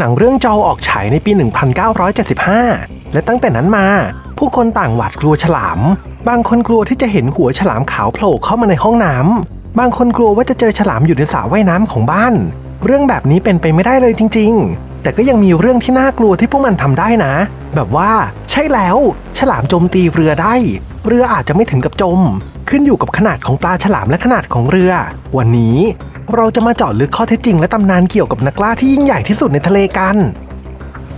หนังเรื่องจอออกฉายในปี 1975 และตั้งแต่นั้นมา ผู้คนต่างหวาดกลัวฉลาม บางคนกลัวที่จะเห็นหัวฉลามขาวโผล่เข้ามาในห้องน้ำ บางคนกลัวว่าจะเจอฉลามอยู่ในสระว่ายน้ำของบ้าน เรื่องแบบนี้เป็นไปไม่ได้เลยจริง ๆ แต่ก็ยังมีเรื่องที่น่ากลัวที่พวกมันทำได้นะ แบบว่า ใช่แล้ว ฉลามโจมตีเรือได้ เรืออาจจะไม่ถึงกับจม ขึ้นอยู่กับขนาดของปลาฉลามและขนาดของเรือ วันนี้เราจะมาเจาะลึกข้อเท็จจริงและตำนานเกี่ยวกับนักล่าที่ยิ่งใหญ่ที่สุดในทะเลกัน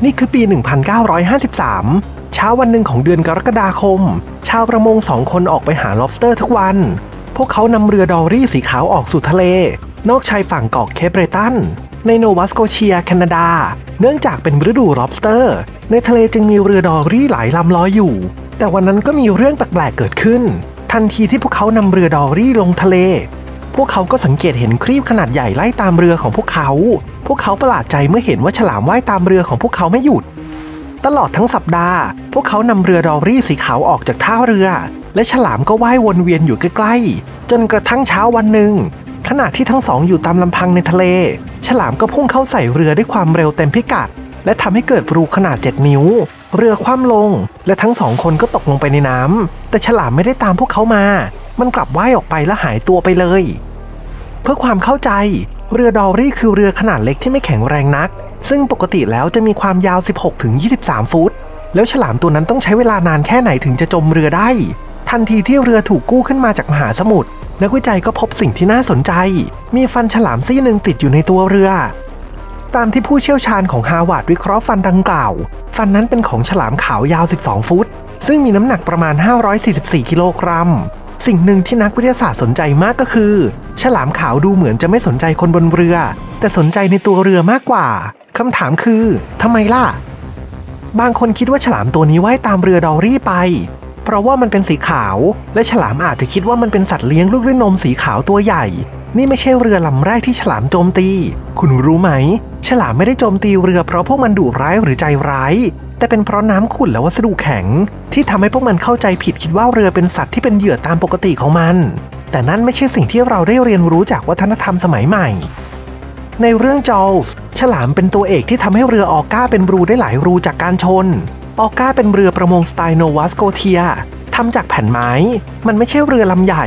นี่คือปี 1953 เช้าวันหนึ่งของเดือนกรกฎาคม ชาวประมงสองคนออกไปหา lobster ทุกวัน พวกเขานำเรือดอรี่สีขาวออกสู่ทะเล นอกชายฝั่งเกาะเคปเรตัน ในโนวาสโกเชียแคนาดา เนื่องจากเป็นฤดู lobster ในทะเลจึงมีเรือดอรี่หลายลำลอยอยู่ แต่วันนั้นก็มีเรื่องแปลกๆเกิดขึ้น ทันทีที่พวกเขานำเรือดอรี่ลงทะเล พวกเขาก็สังเกตเห็นครีบขนาดใหญ่ไล่ตามเรือของพวกเขา พวกเขาประหลาดใจเมื่อเห็นว่าฉลามว่ายตามเรือของพวกเขาไม่หยุด ตลอดทั้งสัปดาห์ พวกเขานำเรือดอรี่สีขาวออกจากท่าเรือ และฉลามก็ว่ายวนเวียนอยู่ใกล้ๆ จนกระทั่งเช้าวันหนึ่งขณะที่ทั้งสองอยู่ตามลำพังในทะเล ฉลามก็พุ่งเข้าใส่เรือด้วยความเร็วเต็มพิกัด และทำให้เกิดรูขนาด 7 นิ้ว เรือคว่ำลง และทั้งสองคนก็ตกลงไปในน้ำแต่ฉลามไม่ได้ตามพวกเขามา มันกลับว่ายออกไปและหายตัวไปเลย เพื่อความเข้าใจ เรือดอรี่คือเรือขนาดเล็กที่ไม่แข็งแรงนัก ซึ่งปกติแล้วจะมีความยาว 16-23 ฟุต แล้วฉลามตัวนั้นต้องใช้เวลานานแค่ไหนถึงจะจมเรือได้ ทันทีที่เรือถูกกู้ขึ้นมาจากมหาสมุทรนักวิจัยก็พบสิ่งที่น่าสนใจ มีฟันฉลามซี่หนึ่งติดอยู่ในตัวเรือ ตามที่ผู้เชี่ยวชาญของฮาวาดวิเคราะห์ฟันดังกล่าว ฟันนั้นเป็นของฉลามขาวยาว 12 ฟุต ซึ่งมีน้ำหนักประมาณ 544 กิโลกรัม สิ่งหนึ่งที่นักวิทยาศาสตร์สนใจมากก็คือ ฉลามขาวดูเหมือนจะไม่สนใจคนบนเรือ แต่สนใจในตัวเรือมากกว่าคำถามคือทำไมล่ะ บางคนคิดว่าฉลามตัวนี้ว่ายตามเรือดอรี่ไป เพราะว่ามันเป็นสีขาว และฉลามอาจจะคิดว่ามันเป็นสัตว์เลี้ยงลูกด้วยนมสีขาวตัวใหญ่ นี่ไม่ใช่เรือลำแรกที่ฉลามโจมตี คุณรู้ไหม ฉลามไม่ได้โจมตีเรือเพราะพวกมันดุร้ายหรือใจร้าย แต่เป็นเพราะน้ำขุ่นและวัสดุแข็ง ที่ทำให้พวกมันเข้าใจผิดคิดว่าเรือเป็นสัตว์ที่เป็นเหยื่อตามปกติของมัน แต่นั่นไม่ใช่สิ่งที่เราได้เรียนรู้จากวัฒนธรรมสมัยใหม่ ในเรื่องจอลส์ฉลามเป็นตัวเอกที่ทำให้เรือออก้าเป็นรูได้หลายรูจากการชนออก้าเป็นเรือประมงสไตล์โนวาสโกเทีย ทำจากแผ่นไม้ มันไม่ใช่เรือลำใหญ่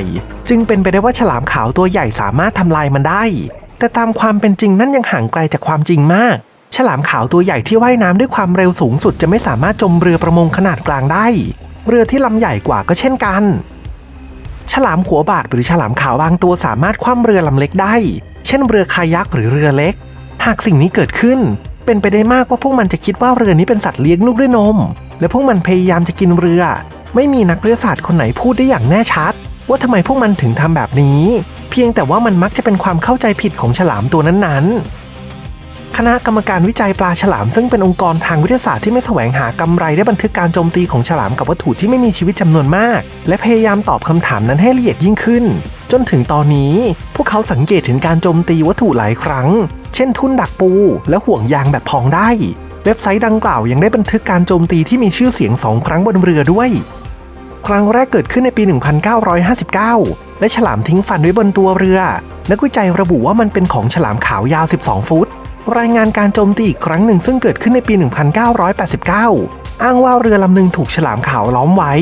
จึงเป็นไปได้ว่าฉลามขาวตัวใหญ่สามารถทำลายมันได้ แต่ตามความเป็นจริงนั่นยังห่างไกลจากความจริงมาก ฉลามขาวตัวใหญ่ที่ว่ายน้ำด้วยความเร็วสูงสุดจะไม่สามารถจมเรือประมงขนาดกลางได้ เรือที่ลำใหญ่กว่าก็เช่นกัน ฉลามหัวบาดหรือฉลามขาวบางตัวสามารถคว่ำเรือลำเล็กได้ เช่นเรือคายักหรือเรือเล็ก หากสิ่งนี้เกิดขึ้น เป็นไปได้มากว่าพวกมันจะคิดว่าเรือนี้เป็นสัตว์เลี้ยงลูกด้วยนม และพวกมันพยายามจะกินเรือ ไม่มีนักวิทยาศาสตร์คนไหนพูดได้อย่างแน่ชัด ว่าทำไมพวกมันถึงทำแบบนี้ เพียงแต่ว่ามันมักจะเป็นความเข้าใจผิดของฉลามตัวนั้นๆ คณะกรรมการวิจัยปลาฉลาม ซึ่งเป็นองค์กรทางวิทยาศาสตร์ที่ไม่แสวงหากำไรได้บันทึกการโจมตีของฉลามกับวัตถุที่ไม่มีชีวิตจำนวนมาก และพยายามตอบคำถามนั้นให้ละเอียดยิ่งขึ้น จนถึงตอนนี้ พวกเขาสังเกตถึงการโจมตีวัตถุหลายครั้ง เช่น ทุ่นดักปู และห่วงยางแบบพองได้เว็บไซต์ดังกล่าวยังได้บันทึกการโจมตีที่มีชื่อเสียงสองครั้งบนเรือด้วย ครั้งแรกเกิดขึ้นในปี 1959 และฉลามทิ้งฟันไว้บนตัวเรือ นักวิจัยระบุว่ามันเป็นของฉลามขาวยาว 12 ฟุต รายงานการโจมตีอีกครั้งหนึ่งซึ่งเกิดขึ้นในปี 1989 อ้างว่าเรือลำหนึ่งถูกฉลามขาวล้อมไว้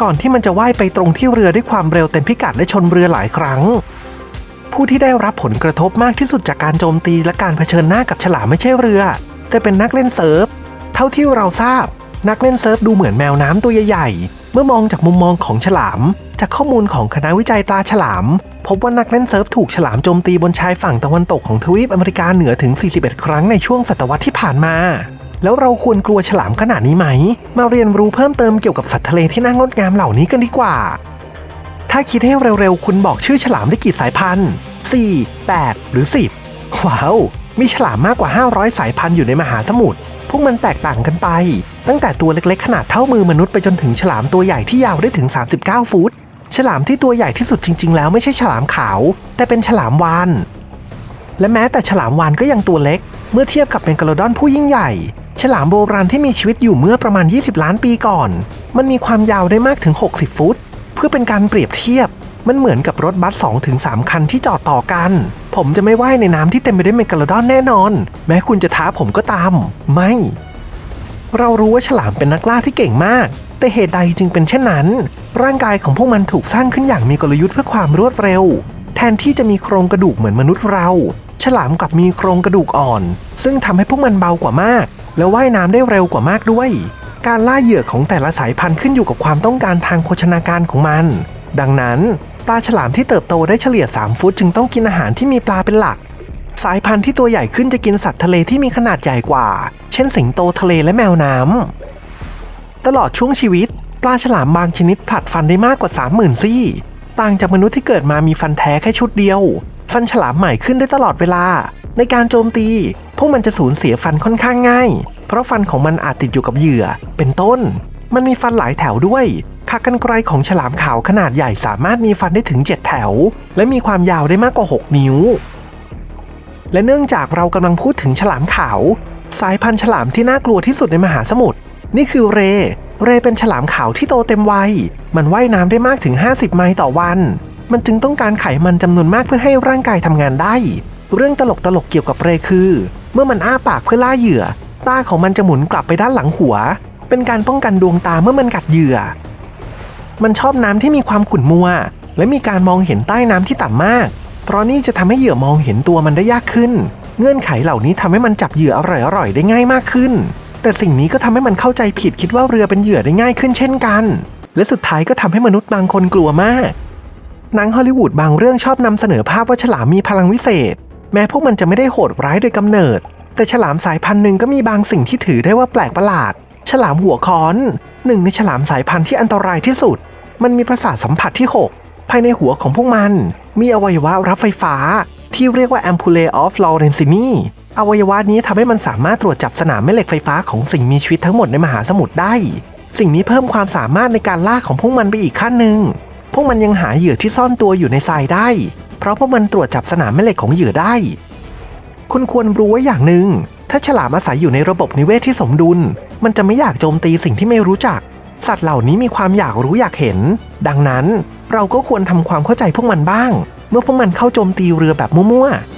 ก่อนที่มันจะว่ายไปตรงที่เรือด้วยความเร็วเต็มพิกัดและชนเรือหลายครั้ง ผู้ที่ได้รับผลกระทบมากที่สุดจากการโจมตีและการเผชิญหน้ากับฉลามไม่ใช่เรือ แต่เป็นนักเล่นเซิร์ฟ เท่าที่เราทราบนักเล่นเซิร์ฟดูเหมือนแมวน้ำตัวใหญ่ มื่อมองจากมุมมองของฉลาม จากข้อมูลของคณะวิจัยปลาฉลาม พบว่านักเล่นเซิร์ฟถูกฉลามโจมตีบนชายฝั่งตะวันตกของทวีปอเมริกาเหนือถึง 41 ครั้งในช่วงศตวรรษที่ผ่านมา แล้วเราควรกลัวฉลามขนาดนี้ไหม มาเรียนรู้เพิ่มเติมเกี่ยวกับสัตว์ทะเลที่น่างดงามเหล่านี้กันดีกว่า ถ้าคิดให้เร็วๆ คุณบอกชื่อฉลามได้กี่สายพันธุ์4 8 หรือ 10 ว้าว มีฉลามมากกว่า 500 สายพันธุ์อยู่ในมหาสมุทร พวกมันแตกต่างกันไป ตั้งแต่ตัวเล็กๆ ขนาดเท่ามือมนุษย์ไปจนถึงฉลามตัวใหญ่ที่ยาวได้ถึง 39 ฟุต ฉลามที่ตัวใหญ่ที่สุดจริง ๆ แล้วไม่ใช่ฉลามขาว แต่เป็นฉลามวานและแม้แต่ฉลามวานก็ยังตัวเล็ก เมื่อเทียบกับเป็นกระดอนผู้ยิ่งใหญ่ ฉลามโบราณที่มีชีวิตอยู่เมื่อประมาณ 20 ล้านปีก่อน มันมีความยาวได้มากถึง 60 ฟุต เพื่อเป็นการเปรียบเทียบ มันเหมือนกับรถบัส2ถึง3คันที่จอดต่อกัน ผมจะไม่ว่ายในน้ำที่เต็มไปด้วยเมกาโลดอนแน่นอน แม้คุณจะท้าผมก็ตาม ไม่ เรารู้ว่าฉลามเป็นนักล่าที่เก่งมาก แต่เหตุใดจึงเป็นเช่นนั้น ร่างกายของพวกมันถูกสร้างขึ้นอย่างมีกลยุทธ์เพื่อความรวดเร็ว แทนที่จะมีโครงกระดูกเหมือนมนุษย์เรา ฉลามกลับมีโครงกระดูกอ่อน ซึ่งทำให้พวกมันเบากว่ามาก และว่ายน้ำได้เร็วกว่ามากด้วย การล่าเหยื่อของแต่ละสายพันธุ์ขึ้นอยู่กับความต้องการทางโภชนาการของมัน ดังนั้น ปลาฉลามที่เติบโตได้เฉลี่ย 3 ฟุต จึงต้องกินอาหารที่มีปลาเป็นหลัก สายพันธุ์ที่ตัวใหญ่ขึ้นจะกินสัตว์ทะเลที่มีขนาดใหญ่กว่า เช่นสิงโตทะเลและแมวน้ำ ตลอดช่วงชีวิต ปลาฉลามบางชนิดผลัดฟันได้มากกว่า 30,000 ซี่ ต่างจากมนุษย์ที่เกิดมามีฟันแท้แค่ชุดเดียว ฟันฉลามใหม่ขึ้นได้ตลอดเวลา ในการโจมตี พวกมันจะสูญเสียฟันค่อนข้างง่าย เพราะฟันของมันอาจติดอยู่กับเหยื่อ เป็นต้น มันมีฟันหลายแถวด้วย ขากรรไกรของฉลามขาวขนาดใหญ่สามารถมีฟันได้ถึง 7 แถว และมีความยาวได้มากกว่า 6 นิ้ว และเนื่องจากเรากำลังพูดถึงฉลามขาว สายพันธุ์ฉลามที่น่ากลัวที่สุดในมหาสมุทรนี่คือเร เรเป็นฉลามขาวที่โตเต็มวัย มันว่ายน้ำได้มากถึง 50 ไมล์ต่อวัน มันจึงต้องการไขมันจำนวนมากเพื่อให้ร่างกายทำงานได้ เรื่องตลกตลกๆเกี่ยวกับเรคือ เมื่อมันอ้าปากเพื่อล่าเหยื่อ ตาของมันจะหมุนกลับไปด้านหลังหัว เป็นการป้องกันดวงตาเมื่อมันกัดเหยื่อ มันชอบน้ำที่มีความขุ่นมัว และมีการมองเห็นใต้น้ำที่ต่ำมาก เพราะนี่จะทำให้เหยื่อมองเห็นตัวมันได้ยากขึ้น เงื่อนไขเหล่านี้ทำให้มันจับเหยื่ออร่อยๆได้ง่ายมากขึ้น แต่สิ่งนี้ก็ทำให้มันเข้าใจผิดคิดว่าเรือเป็นเหยื่อได้ง่ายขึ้นเช่นกัน และสุดท้ายก็ทำให้มนุษย์บางคนกลัวมากหนังฮอลลีวูดบางเรื่องชอบนำเสนอภาพว่าฉลามมีพลังวิเศษ แม้พวกมันจะไม่ได้โหดร้ายโดยกำเนิด แต่ฉลามสายพันธุ์หนึ่งก็มีบางสิ่งที่ถือได้ว่าแปลกประหลาด ฉลามหัวค้อน หนึ่งในฉลามสายพันธุ์ที่อันตรายที่สุด มันมีประสาทสัมผัสที่ 6 ภายในหัวของพวกมัน มีอวัยวะรับไฟฟ้า ที่เรียกว่า ampullae of Lorenzini อวัยวะนี้ทำให้มันสามารถตรวจจับสนามแม่เหล็กไฟฟ้าของสิ่งมีชีวิตทั้งหมดในมหาสมุทรได้ สิ่งนี้เพิ่มความสามารถในการล่าของพวกมันไปอีกขั้นหนึ่ง พวกมันยังหาเหยื่อที่ซ่อนตัวอยู่ในทรายได้ เพราะพวกมันตรวจจับสนามแม่เหล็กของเหยื่อได้ คุณควรรู้ไว้อย่างหนึ่งถ้าฉลามอาศัยอยู่ในระบบนิเวศที่สมดุล มันจะไม่อยากโจมตีสิ่งที่ไม่รู้จัก สัตว์เหล่านี้มีความอยากรู้อยากเห็น ดังนั้นเราก็ควรทำความเข้าใจพวกมันบ้าง เมื่อพวกมันเข้าโจมตีเรือแบบมั่วๆ